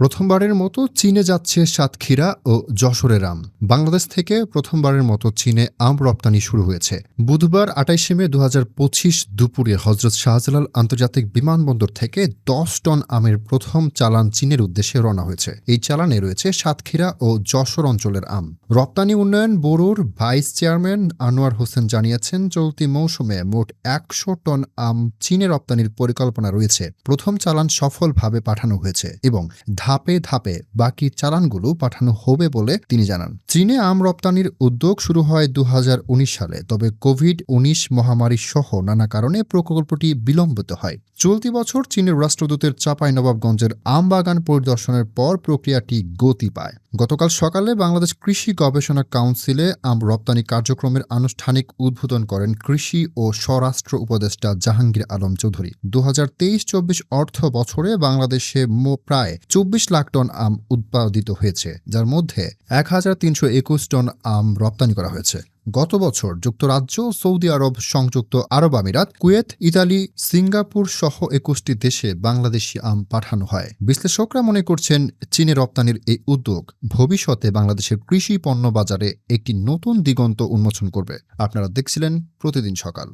প্রথমবারের মতো চীনে যাচ্ছে সাতক্ষীরা ও যশোরের আম বাংলাদেশ থেকে প্রথমবারের মতো চীনে আম রপ্তানি শুরু হয়েছে। বুধবার আটাইশে মে দুহাজার পঁচিশ দুপুরে হজরত শাহজালাল আন্তর্জাতিক বিমানবন্দর থেকে দশ টন আমের প্রথম চালান চীনের উদ্দেশ্যে রওনা হয়েছে। এই চালানে রয়েছে সাতক্ষীরা ও যশোর অঞ্চলের আম। রপ্তানি উন্নয়ন ব্যুরোর ভাইস চেয়ারম্যান আনোয়ার হোসেন জানিয়েছেন, চলতি মৌসুমে মোট একশো টন আম চীনে রপ্তানির পরিকল্পনা রয়েছে। প্রথম চালান সফলভাবে পাঠানো হয়েছে এবং ধাপে ধাপে বাকি চালানগুলো পাঠানো হবে বলে তিনি জানান। চীনে আম রপ্তানির উদ্যোগ শুরু হয় দু হাজার উনিশ সালে, তবে কোভিড উনিশ মহামারী সহ নানা কারণে প্রকল্পটি বিলম্বিত হয়। চলতি বছর চীনের রাষ্ট্রদূতের চাপাই নবাবগঞ্জের আম বাগান পরিদর্শনের পর প্রক্রিয়াটি গতি পায়। গতকাল সকালে বাংলাদেশ কৃষি গবেষণা কাউন্সিলে আম রপ্তানি কার্যক্রমের আনুষ্ঠানিক উদ্বোধন করেন কৃষি ও স্বরাষ্ট্র উপদেষ্টা জাহাঙ্গীর আলম চৌধুরী। দু হাজার তেইশ চব্বিশ অর্থ বছরে বাংলাদেশে প্রায় চব্বিশ লাখ টন আম উৎপাদিত হয়েছে, যার মধ্যে এক হাজার তিনশো একুশ টন আম রপ্তানি করা হয়েছে। গত বছর যুক্তরাজ্য, সৌদি আরব, সংযুক্ত আরব আমিরাত, কুয়েত, ইতালি, সিঙ্গাপুর সহ একুশটি দেশে বাংলাদেশি আম পাঠানো হয়। বিশ্লেষকরা মনে করছেন, চীনে রপ্তানির এই উদ্যোগ ভবিষ্যতে বাংলাদেশের কৃষি পণ্য বাজারে একটি নতুন দিগন্ত উন্মোচন করবে। আপনারা দেখছিলেন প্রতিদিন সকাল।